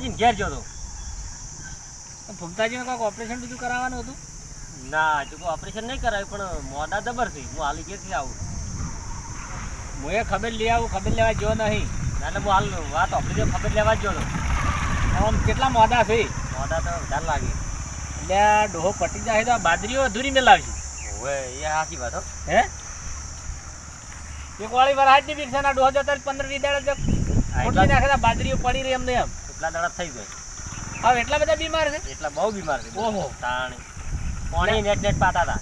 ગયા હા ઘેર ગયો તો. ફૂમતાજીને કોઈક ઓપરેશન બીજું કરાવવાનું હતું? ના હજુ કોઈ ઓપરેશન નહીં કરાવ્યું પણ મોડા દબર છે હું હાલી ઘેરથી આવું. હું એ ખબર લઈ આવું ખબર લેવા જો નહીં. ના એટલે હું હાલ વાત ઓપરેશન ખબર લેવા જ ગયો આમ કેટલા મોડા છે? મોડા તો વધારે લાગે. એટલે આ ડોહો પટી જાય તો બાદરીઓ અધૂરી મેલાવશે હવે એ સાચી વાત હો. હે? એક વાળી વાર હાથની બીક છે ડોહો જતા પંદર વીસ દાડા મોટી બાદરીઓ પડી રહી એમને એમ. એટલા દાડા થઈ ગઈ હવે એટલા બધા બીમાર છે? એટલા બહુ બીમાર છે. ઓહો. તાણ. પાણી નેટ નેટ પાતા હતા.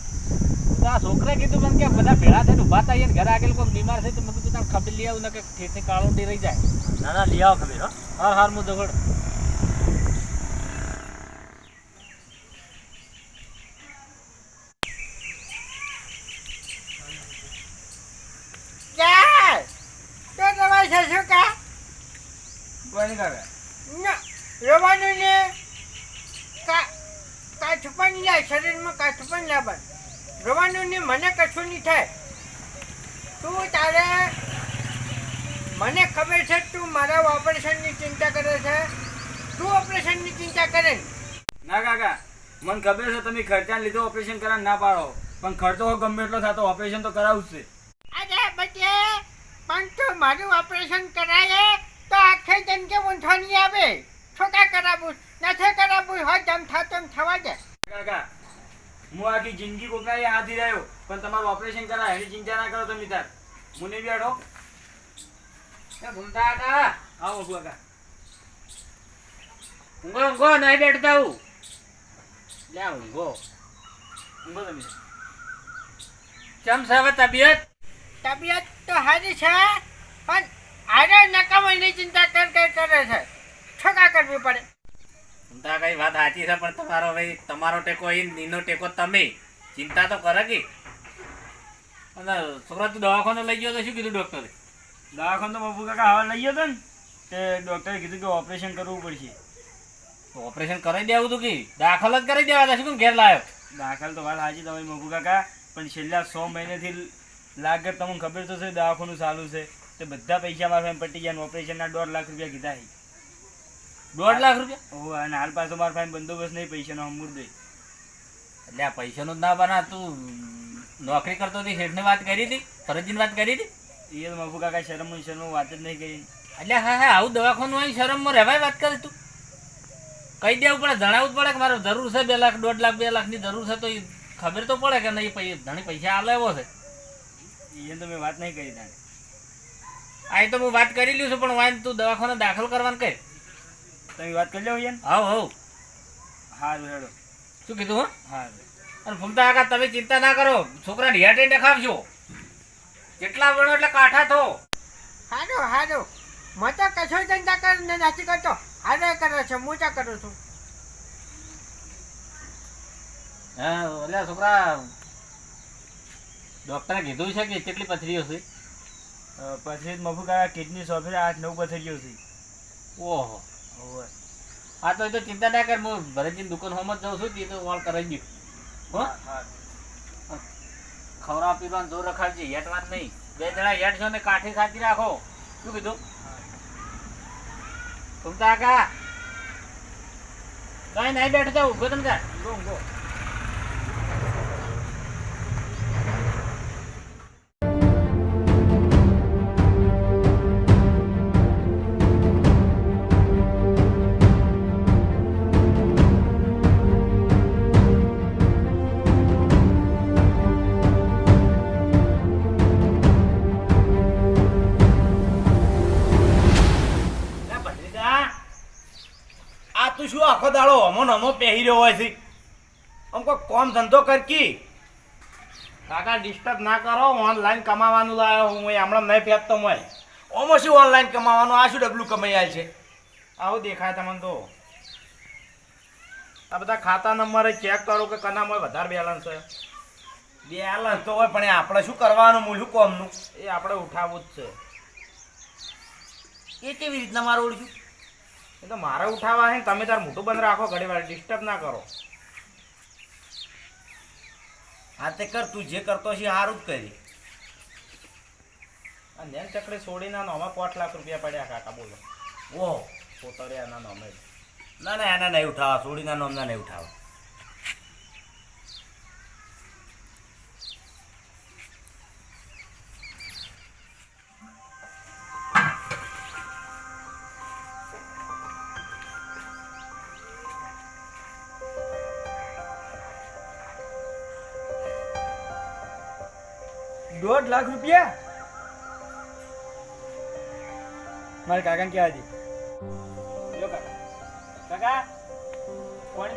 તો આ છોકરે કીધું મને કે બધા ભેળા થઈને ઊભા થાય ને ઘરે આગળ કોઈ બીમાર છે તો મેં કીધું તમે ખબર લઈ આવું ને કે ઠેઠની કાળુંડી રહી જાય. ના ના લઈ આવો ખબર હા. હર કા કોઈ કાકા ના રોવાનું ને કા પણ લે શરીરમાં કાઠું પણ લે રવાનું ને મને કશું નહીં થાય. તું તારે મને ખબર છે તું મારા ઓપરેશનની ચિંતા કરે છે? તું ઓપરેશનની ચિંતા કરે ના? કાકા મને ખબર છે તમે ખર્ચા લીધો ઓપરેશન કરવા ના પાડો. પણ ખર્ચો ગમે એટલો થતો ઓપરેશન તો કરાવું જ છે અરે બચે પણ તો મારું ઓપરેશન કરાય તો આખે જિંદગી કે નહીં આવે. છોકરા કરાવું નથી કરાવવું હોય તેમ થતું થવા દે. કાકા હું આખી જિંદગી કોકના હાથી રહ્યો પણ તમારું ઓપરેશન કરાય એની ચિંતા ના કરો તમે તાર. મને બી અડો ભૂમતા હતા. આવો કાકા. ઊંઘો ઊંઘો નહીં બેઠતા હું. લે ઊંઘો. ઊંઘો તમે. કેમ સાહેબ હવે તબિયત? તબિયત તો હારી છે પણ આરે નકામની ચિંતા કર કર કરે છે? છોકરા કરવી પડે? ભૂમતા કઈ વાત સાચી છે પણ તમારો ભાઈ તમારો ટેકો એ નીનો ટેકો તમે. ચિંતા તો કરે કે. અને છોકરા તું દવાખાને લઈ ગયો તો શું કીધું ડોક્ટરે? દવાખાને તો બાપુ કાકા હવા લઈ ગયો હતો ને તે ડોક્ટરે કીધું કે ઓપરેશન કરવું પડશે. ઓપરેશન કરાવી દેવું તું કે? દાખલ જ કરી દેવા હતા શું ઘેર લાવ્યો દાખલ તો વાત સાચી તમારી મગુ કાકા પણ છેલ્લા સો મહિનેથી લાગે તમને ખબર તો છે દવાખાનું ચાલુ છે. તે બધા પૈસા મારા પટી ગયા ઓપરેશનના દોઢ લાખ રૂપિયા કીધા છે. દોઢ લાખ રૂપિયા? ઓહો અને હાલ પાછો મારા પાસે બંદોબસ્ત નહીં પૈસાનો અમૃત એટલે આ પૈસાનો જ ના બના તું નોકરી કરતો હતી શેઠને વાત કરી હતી ફરજીની વાત કરી હતી? એ તો મફુ કાકા શરમ શરમ વાત જ નહીં કરી. એટલે હા હા આવું દવાખાનું હોય શરમમાં રહેવાય વાત કરે તું. કહી દેવું પડે જણાવવું જ પડે કે મારે જરૂર છે બે લાખ દોઢ લાખ બે લાખની જરૂર છે તો એ ખબર તો પડે કે નહીં ધણી પૈસા આલે એવો છે. એ તો મેં વાત નહીં કરી તાણે. આ તો હું વાત કરી લઉં છું પણ વાંચ તું દવાખાને દાખલ કરવાનું કહે. તમે વાત કરી લો યાર. હાવ હાવ હારું હેડો શું કીધું હા? હારું. અને ફૂમતા કાકા તમે ચિંતા ના કરો. છોકરા છોકરાને હેઠે દેખાવજો. કેટલા વણો એટલે કાઠા થો. હારો હારો. મત તો કશો ચિંતા કર ને નથી કરતો. હારે કરે છે હું ચા કરું છું? હા એટલે છોકરા ડોક્ટરે કીધું છે કે કેટલી પથરીઓ છે? પથરી પછી મફુ કાકા કિડની સોફે આઠ નવ પથરીઓ છે. ઓહો ઓહો. હા તો એ તો ચિંતા ના કર હું ભરતજીની દુકાન હોમ જ જાઉં છું તે તો વાળ કરાવી હો? હા ખવડા પીવાનું જોર રખાડજે હેઠ વાત નહીં. બે જણા હેઠ છો ને કાઠી સાચી રાખો. શું કીધું? ઘૂમતા કા કઈ નહીં બેઠો ઊભો તમે ઊંઘો ઊંઘો હમો નમો પહેરી રહ્યો હોય છે. આમ કોઈ કોમ ધંધો કરકી કાકા ડિસ્ટર્બ ના કરો ઓનલાઈન કમાવાનું લાવ્યો હું હમણાં નહીં ફેંકતો હોય ઓમાં શું ઓનલાઈન કમાવાનું? આ શું ડબલું કમાઈ આલ છે? આવું દેખાય તમને તો. આ બધા ખાતા નંબરે ચેક કરો કે કનામાં વધારે બેલેન્સ હોય. બેલેન્સ તો હોય પણ એ આપણે શું કરવાનું મૂલ્યું કોમનું? એ આપણે ઉઠાવવું જ છે. એ કેવી રીતના મારું ઓળખ્યું? એ તો મારે ઉઠાવવા છે ને તમે તાર મોટું બંધ રાખો ઘડી વાર ડિસ્ટર્બ ના કરો. હા તે કર તું જે કરતો છે સારું જ કરી. આ નેન ચકડી છોડીના નોમાં પાંચ લાખ રૂપિયા પડ્યા કાકા બોલો. ઓહો. પોતરિયાના નોમે. ના ના એના નહીં ઉઠાવા સોડીના નોમના નહીં ઉઠાવા. દોઢ લાખ રૂપિયા? મારે કાકાને ક્યાં હતી લો કાકા. કાકા કોણ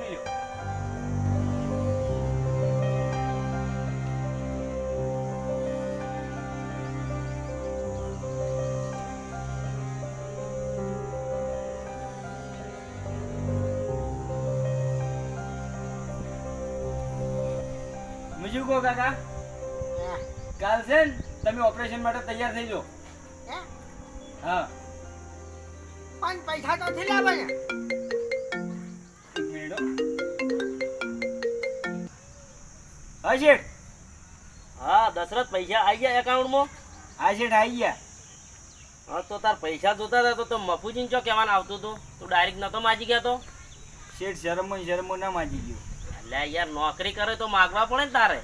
કહો કાકા? કાલ છે ને તમે ઓપરેશન માટે તૈયાર થઈ જો હા? પણ પૈસા તો થી લાવવાના એક મિનિટ હા શેઠ. હા દશરથ પૈસા આવી ગયા એકાઉન્ટમાં? હા શેઠ આવી ગયા. હા તો તાર પૈસા જોતા હતા તો તો મફુજીન ચો કહેવાનું આવતું હતું? તું ડાયરેક્ટ નતો માજી ગયા તો? શેઠ શરમો ને શરમો ના માજી ગયો. એટલે યાર નોકરી કરે તો માગવા પડે ને તારે.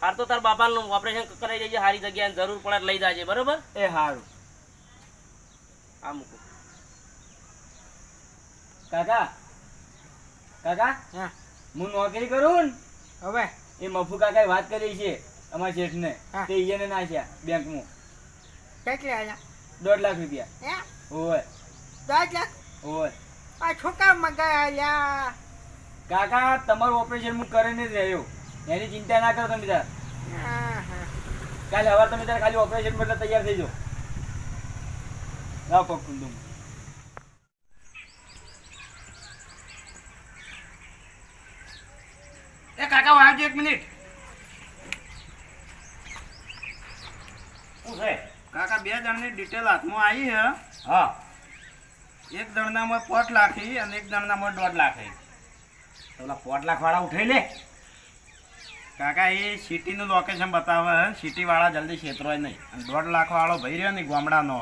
હાર તો તાર બાપાનું ઓપરેશન કરાવી દેજે સારી જગ્યાએ જરૂર પડે લઈ જાજે બરોબર? એ સારું આ મૂકું. કાકા કાકા હા. હું નોકરી કરું ને? હવે? એ મફુ કાકાએ વાત કરી છે અમારા શેઠને. ને તે ઈયને નાખ્યા બેંકમાં. કેટલી આયા દોઢ લાખ રૂપિયા. હે? ઓય દોઢ લાખ? ઓય આ છોકરા મગાયા કાકા તમારું ઓપરેશન હું કરીને જ રહ્યો. એની ચિંતા ના કરો તમે તાર કાલે હવે તમે તાર ખાલી ઓપરેશન બદલે તૈયાર થઈ જાઓ. પગ કુંદુમ એ કાકા આવજો એક મિનિટ. શું છે? કાકા બે જણની ડિટેલ હાથમાં આવી છે. હા. એક જણનામાં પોટ લાખી અને એક જણનામાં દોઢ લાખી. પેલા પોટ લાખ વાળા ઉઠાઈ લે. કાકા એ સિટીનું લોકેશન બતાવે સિટીવાળા સિટી જલ્દી છેતરોય નહીં. દોઢ લાખ વાળો ભાઈ રહ્યો ને ગામડાનો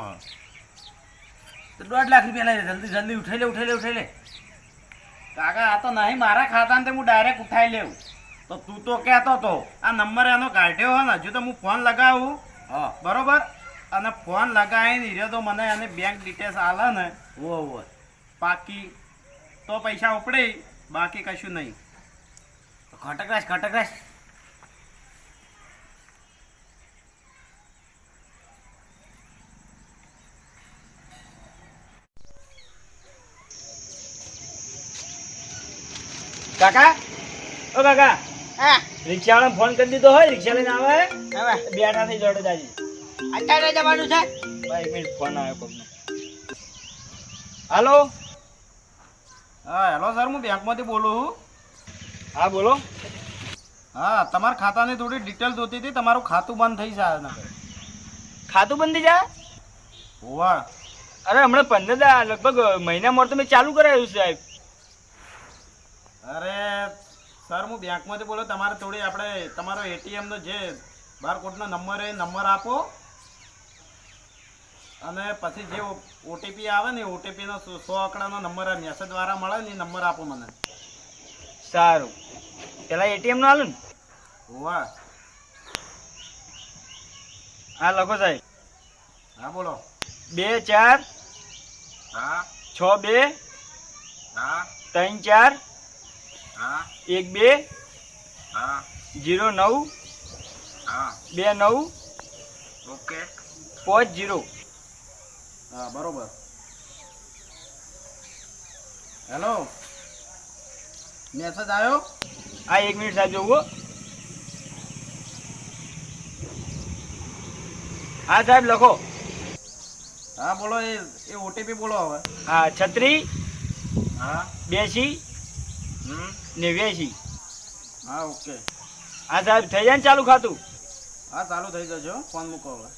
તો દોઢ લાખ રૂપિયા લઈ જલ્દી જલ્દી ઉઠાઈ લે ઉઠાઈ લે ઉઠાઈ લે. કાકા આ તો નહીં મારા ખાતાને તે હું ડાયરેક્ટ ઉઠાઈ લેવું તો તું તો કહેતો તો આ નંબર એનો કાઢ્યો હોય ને હજુ તો હું ફોન લગાવું. હા. બરોબર? અને ફોન લગાવીને હીરો તો મને એને બેંક ડિટેલ્સ આલે ને. ઓ ઓ પાકી તો પૈસા ઉપડે બાકી કશું નહીં. ખટક રાખ કાકા? ઓ કાકા હા. રિક્ષાવાળાને ફોન કરી દીધો હોય રિક્ષા લઈને આવે? હવે. બેઠા થઈ જોડે દાજી અત્યારે જવાનું છે? એક મિનિટ ફોન આવ્યો કોકનો. હાલો? હા હેલો સર હું બેંકમાંથી બોલું છું. હા બોલો. હા તમારા ખાતાની થોડી ડિટેલ જોતી હતી તમારું ખાતું બંધ થઈ જાય ને ખાતું બંધ થઈ જાય? હોવા. અરે હમણાં પંદર લગભગ મહિના મોર તો મેં ચાલુ કરાવ્યું સાહેબ. અરે સર હું બેંકમાંથી બોલું તમારે થોડી આપણે તમારો એટીએમનો જે બારકોડનો નંબર એ નંબર આપો. અને પછી જે ઓટીપી આવે ને ઓટીપીનો સો આંકડાનો નંબર મેસેજ દ્વારા મળે ને નંબર આપો મને. સારું. પેલા એટીએમ નો હાલો ને. વાહ હા લખો સાહેબ. હા બોલો. બે ચાર હા. છ બે હા. ત્રણ ચાર એક બે. હા. જીરો નવ. હા. બે નવ. ઓકે. પાંચ જીરો. હા બરોબર. હેલો. મેસેજ આવ્યો? હા એક મિનિટ સાહેબ જોવો હા સાહેબ લખો. હા બોલો એ એ ઓટીપી બોલો હવે. હા છત્રી. હા. હમ નેવ્યાસી હા ઓકે. હા સાહેબ થઈ જાય ને ચાલુ ખાતું? હા ચાલુ થઈ જજો ફોન મૂકો હવે.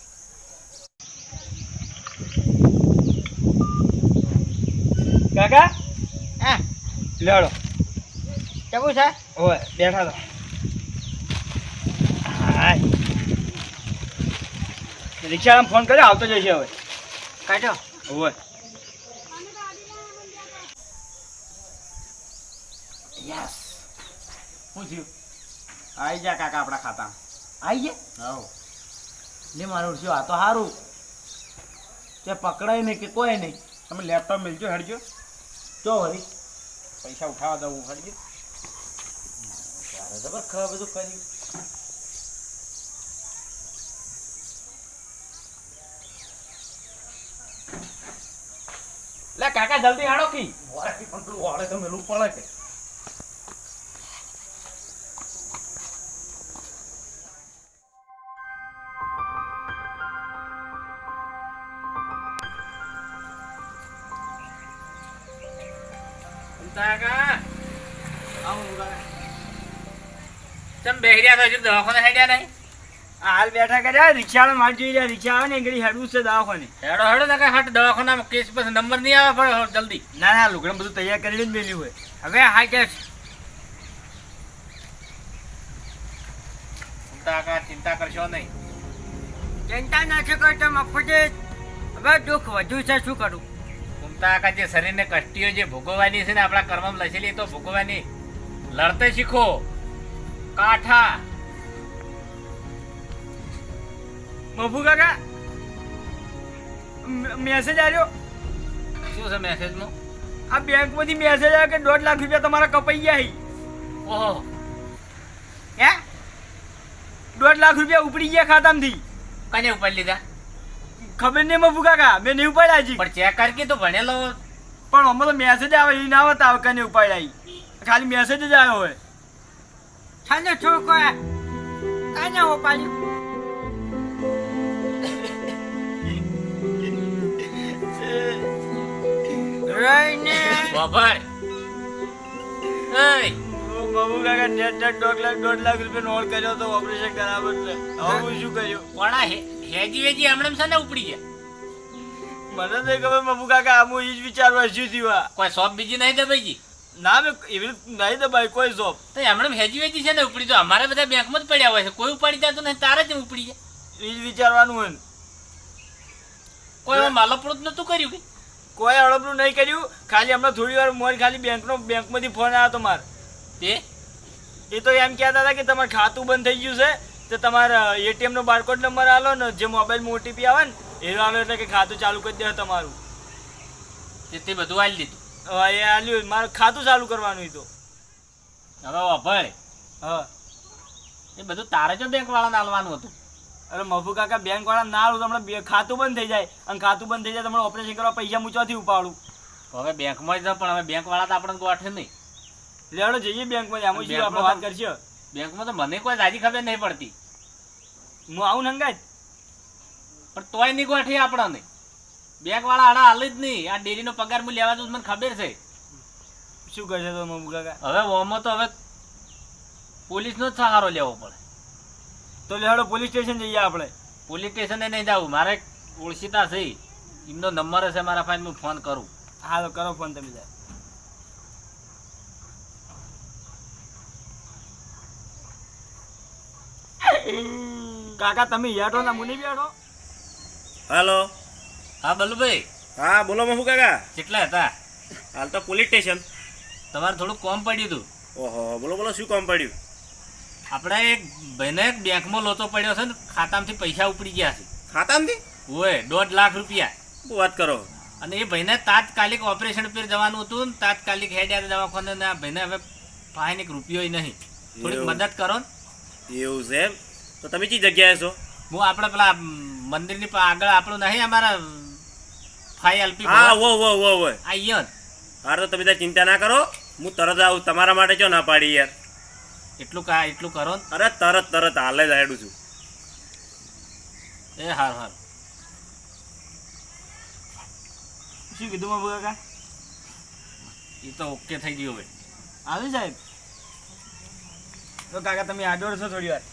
કાકા? હા. લેડો કેવું છે ઓય બેઠા તો. હા રિક્ષાવાળાને ફોન કર્યો આવતો જશે હવે. કાઢો. હોય શું થયું? આવી જા કાકા આપણા ખાતા. આવી જાય હવ. લે મારું શું આ તો સારું તે પકડાય નહીં કે કોઈ નહીં. તમે લેપટોપ મિલજો હેડજો. જો વળી. પૈસા ઉઠાવવા દઉં હેડજો. જબર ખબર બધું કર્યું. લે કાકા જલ્દી હાડો કી. વાળે પણ પેલું વાળે તો મેલું પડે કે. છો હજુ દવાખાને હેડ્યા નહીં. હાલ બેઠા કર્યા રિક્ષાવાળા માર જોઈ રહ્યા રિક્ષા આવે ને એ હેડવું છે દવાખાને. હેડો હેડો ને કાંઈ હાટ દવાખાનામાં કેસ પછી નંબર નહીં આવે પણ જલ્દી. ના ના લુગડા બધું તૈયાર કરીને જ મેલ્યું હોય. હવે હાજર કાકા ચિંતા કરશો નહીં. ચિંતા નથી કરતો મફતે હવે દુઃખ વધુ છે શું કરું? કાકા જે શરીરને કષ્ટીઓ જે ભોગવવાની છે ને આપણા કર્મમાં લસેલી તો ભોગવવાની. લડતે શીખો. કાઠા. મફુ કાકા મેસેજ આવ્યો શું છે મેસેજમાં આ બેંકમાંથી મેસેજ આવ્યો કે દોઢ લાખ રૂપિયા તમારા કપાઈ ગયા ઓહો. હે? દોઢ લાખ રૂપિયા ઉપડી ગયા ખાતામાંથી. કને ઉપર લીધા? ખબર નહીં મફુ કાકા મેં નહીં ઉપાડ્યા હજી. પણ ચેક કરી તો ભણેલો પણ અમે તો મેસેજ આવે એ ના આવે કને ઉપાડ્યા ખાલી મેસેજ જ આવ્યો હોય. છોકરો કાને હો રહીને વાપર એય બાબુ કાકા નેટ નેટ દોઢ લાખ દોઢ લાખ રૂપિયા નોટ કર્યો તો ઓપરેશન કરાવ એટલે હવે હું શું કર્યું પણ આ હેજી વેજી હમણાં છે ને ઉપડી ગયા. મને નહીં ખબર બાબુ કાકા આમ હું એ જ વિચારવા શું થયું કોઈ શોપ બીજી નહીં દબાઈ ના મેં એવી રીતે નહીં દબાઈ કોઈ જોબ તો હમણાં હેજી વેજી છે ને ઉપડી તો અમારે બધા બેંકમાં જ પડ્યા હોય છે. કોઈ ઉપાડી જતું નહીં તારે જ ઉપડી જાય એ જ વિચારવાનું હોય. કોઈ માલપડું જ નતું કર્યું કે? કોઈ હડપનું નહીં કર્યું. ખાલી હમણાં થોડી વાર મોર ખાલી બેંકનો બેંકમાંથી ફોન આવ્યો તમારે. તે? એ તો એમ કહેતા હતા કે તમારું ખાતું બંધ થઈ ગયું છે તો તમારા એટીએમનો બારકોડ નંબર આલો ને જે મોબાઈલમાં ઓટીપી આવે ને એ આલો એટલે કે ખાતું ચાલુ કરી દે તમારું. તે તે બધું આલી દીધું. એ આલ્યું મારું ખાતું ચાલુ કરવાનું એ તો. હવે વાપર. હા. એ બધું તારે જો બેંક વાળાને આલવાનું હતું. અરે મફુ કાકા બેંક વાળા ના આવું તમને ખાતું બંધ થઈ જાય. અને ખાતું બંધ થઈ જાય તમારે ઓપરેશન કરવા પૈસા મૂચવાથી ઉપાડું. હવે બેંકમાં જ પણ હવે બેંક વાળા તો આપણને ગોઠે નહીં. લેડો જઈએ બેંકમાં આમ શું આપણે વાત કરશે. બેંકમાં તો મને કોઈ રાજી ખબર નહીં પડતી. હું આવું નંગાજ પણ તોય નહીં ગોઠી આપણને. બેંક વાળા આડા હાલ જ નહીં. આ ડેરીનો પગાર હું લેવા દઉં મને ખબર છે. શું કરશે તો મફુ કાકા? હવે ઓમાં તો હવે પોલીસનો જ સહારો લેવો પડે. તો લેડો પોલીસ સ્ટેશન જઈએ આપણે. પોલીસ સ્ટેશને નહીં જાવું. મારે ઓળખીતા છે. એમનો નંબર હશે મારા પાસે હું ફોન કરું. હા તો કરો ફોન તમે જાય કાકા તમે યાડો ના મુની બેડો હેલો. હા બલ્લુભાઈ હા બોલો મહુ કાકા? કેટલા હતા? હાલ તો પોલીસ સ્ટેશન. તમારે થોડું કોમ પડ્યું હતું. ઓહો બોલો બોલો શું કોમ પડ્યું? આપણે એક ભાઈને એક બેંકમાં લોચો પડ્યો છે ને ખાતામાંથી પૈસા ઉપડી ગયા છે. ખાતામાંથી? ઓય દોઢ લાખ રૂપિયા. શું વાત કરો? અને એ ભાઈને તાત્કાલિક ઓપરેશન પર જવાનું હતું ને તાત્કાલિક હેડ્યા દવાખાને ને આ ભાઈને હવે ફાઇન એક રૂપિયો નહીં. થોડીક મદદ કરો ને. એવું છે એમ? તો તમે કઈ જગ્યાએ છો? હું આપણે પેલા મંદિરની આગળ આપણું નહીં અમારા ફાઈ એલપી હા વો વો વો વો અહીંયા હાર તો તમે ચિંતા ના કરો. હું તરત આવું તમારા માટે ચો ના પાડી યાર. એટલું કા એટલું કરો ને. અરે તરત તરત હાલે જ હેડું છું. એ હાર હાર. શું કીધું મફુ કાકા? એ તો ઓકે થઈ ગયું હવે. આવી સાહેબ તો કાકા તમે આડો છો થોડી વાર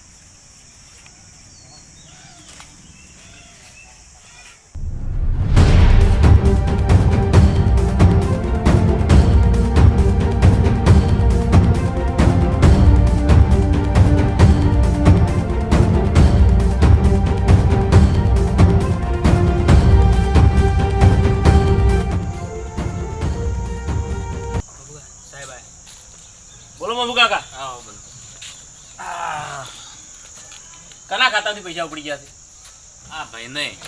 ખાતામાંથી પૈસા ઉપડી ગયા છે? આ ભાઈ નહીં.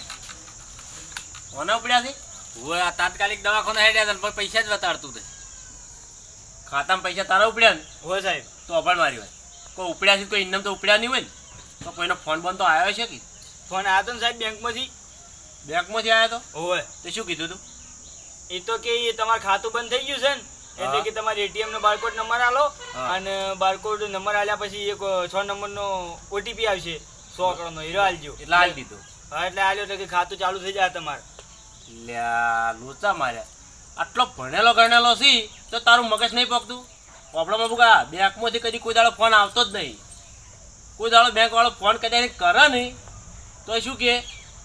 કોને ઉપડ્યા છે? હું આ તાત્કાલિક દવાખાને હેડ્યા હતા પણ પૈસા જ બતાડતું હતું ખાતામાં પૈસા તારા ઉપડ્યા ને? હોય સાહેબ. તો અભણ મારી હોય. કોઈ ઉપડ્યા છે કોઈ ઇન્ડમ તો ઉપડ્યા નહીં હોય ને? તો કોઈનો ફોન બોન તો આવ્યો છે કે? ફોન આવ્યો તો ને સાહેબ બેંકમાંથી. બેંકમાંથી આવ્યો તો? હોય તો શું કીધું તું? એ તો કે તમારું ખાતું બંધ થઈ ગયું છે ને. એટલે કે તમારે એટીએમ નો બારકોડ નંબર આલો અને બારકોડ નંબર આલ્યા પછી એક છ નંબરનો ઓટીપી આવશે. સો કરોડ નો હીરો આલજો એટલે આલ દીધું. હા એટલે આલ્યો એટલે કે ખાતું ચાલુ થઈ જાય તમારે. લ્યા લોચા માર્યા. આટલો ભણેલો ગણેલો છી તો તારું મગજ નહીં પકતું પ્રોબ્લેમ બુકા બેંકમાંથી કદી કોઈ દાડો ફોન આવતો જ નહીં. કોઈ દાડો બેંક વાળો ફોન કદાચ કરે નહીં તો એ શું કહે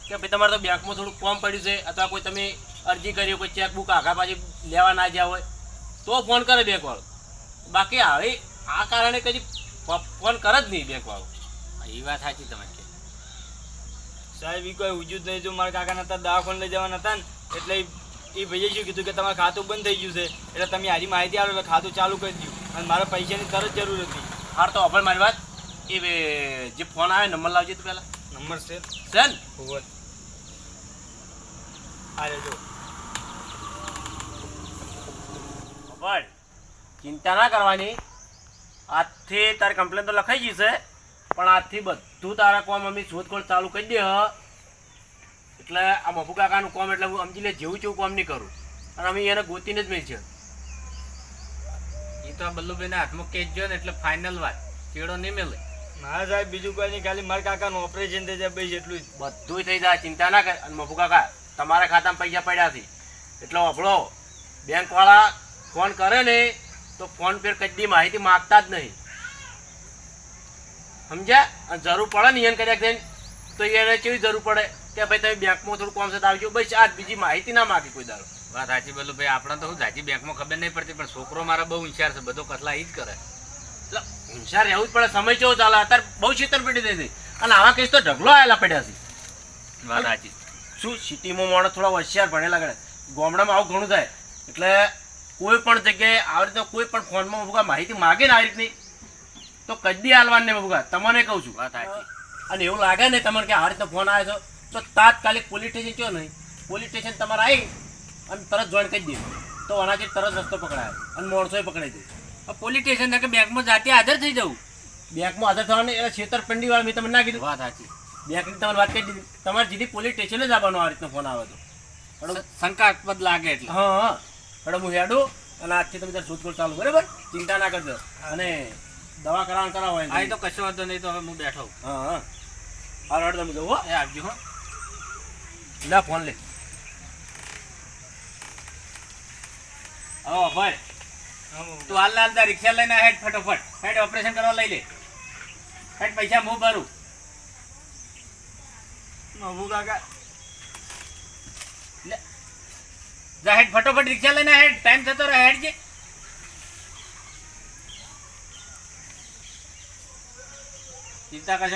કે ભાઈ તમારે તો બેંકમાં થોડું કોમ પડ્યું છે અથવા કોઈ તમે અરજી કરી કોઈ ચેકબુક આખા પાછી લેવા ના જ્યાં હોય તો ફોન કરે બેંકવાળો. બાકી હવે આ કારણે કદી ફોન કરે જ નહીં બેંક વાળો એ વાત સાચી તમે કે. સાહેબ એ કોઈ જ નહીં જો મારા કાકા નતા દવાખાને લઈ જવાના હતા ને એટલે એ ભાઈએ શું કીધું કે તમારું ખાતું બંધ થઈ ગયું છે એટલે તમે હારી માહિતી આવો એટલે ખાતું ચાલુ કરી દઉં અને મારા પૈસાની તરત જરૂર હતી. હાર તો અભણ મારી વાત. એ જે ફોન આવે નંબર લાવજે તું પહેલાં. નંબર છે? છે ને હોય આ જો ચિંતા ના કરવાની. આજથી તારી કમ્પ્લેન તો લખાઈ જશે પણ આજથી બધું તારા કોમ અમે શોધખોળ ચાલુ કરી દે હ. એટલે આ મફુ કાકાનું કોમ એટલે હું સમજી લે જેવું જેવું કોમ નહીં કરું. અને અમે એને ગોતીને જ મેં છે. એ તો આ બલ્લુભાઈના હાથમાં કેસ જો ને એટલે ફાઇનલ વાત. ચેડો નહીં મેલે. ના સાહેબ બીજું કોઈ નહીં ખાલી મારા કાકાનું ઓપરેશન થઈ જાય ભાઈ એટલું જ. બધું થઈ જાય ચિંતા ના કર. અને મફુ કાકા તમારા ખાતામાં પૈસા પડ્યા છે. એટલે વાપરો. બેંકવાળા ફોન કરે ને તો ફોન પર કદી માહિતી માગતા જ નહીં. સમજ્યા? અને જરૂર પડે ને એને કે થઈને તો એને કેવી જરૂર પડે? કે ભાઈ તમે બેંકમાં થોડું કોમ સાથે આવજો. ભાઈ આ બીજી માહિતી ના માગી કોઈ દારો વાત સાચી ભાઈ આપણે તો શું જાજી બેંકમાં ખબર નહીં પડતી પણ છોકરો મારા બહુ હોશિયાર છે બધો કસલા ઈ જ કરે. એટલે હોશિયાર રહેવું જ પડે સમય કેવો ચાલે? અત્યારે બહુ છેતરપિંડી થઈ હતી અને આવા કેસ તો ઢગલો આવેલા પડ્યા છે. વાત સાચી. શું સિટીમાં માણસ થોડા હોશિયાર ભણેલા કરે? ગામડામાં આવું ઘણું થાય. એટલે કોઈ પણ જગ્યાએ આવી રીતે કોઈ પણ ફોનમાં માહિતી માગે ને આવી રીતની? તો કદી હાલવાન ભૂગા. તમને કહું છું વાત સાચી. અને એવું લાગે ને તમને કે આ રીતે ફોન આવ્યો તો તાત્કાલિક પોલીસ સ્ટેશન કયો નહીં? પોલીસ સ્ટેશન તમારે આવી અને તરત જોઈન કરી દે. તો આનાથી તરત રસ્તો પકડાય અને માણસોએ પકડાઈ દે. પોલીસ સ્ટેશન કે બેંકમાં જાતે હાજર થઈ જવું. બેંકમાં હાજર થવાની એટલે છેતરપિંડી વાળા મેં તમને ના કીધું. વાત સાચી. બેંકની તમારે વાત કરી દીધી. તમારે સીધી પોલીસ સ્ટેશને જ આવવાનો આ રીતનો ફોન આવે તો. બરાબર? શંકાસ્પદ લાગે એટલે. હા હા. હું હેડું અને આજથી તમે શોધખોળ ચાલુ બરાબર? ચિંતા ના કરજો. અને દવા કરાવવાનું કરાવો આ તો કશો વાંધો નહીં તો હવે હું બેઠો હા હા. હાલ તમે જવું હો. એ આવજો હો. લે ફોન લે. હા ભાઈ. તું હાલ હાલ તાર રિક્ષા લઈને હેડ ફટોફટ. હેડ ઓપરેશન કરવા લઈ લે. હેડ પૈસા હું ભરું. નવું કાકા. જા હેડ ફટોફટ રિક્ષા લઈને હેડ. ટાઈમ થતો રહે હેડ જે. ચિંતા કરશો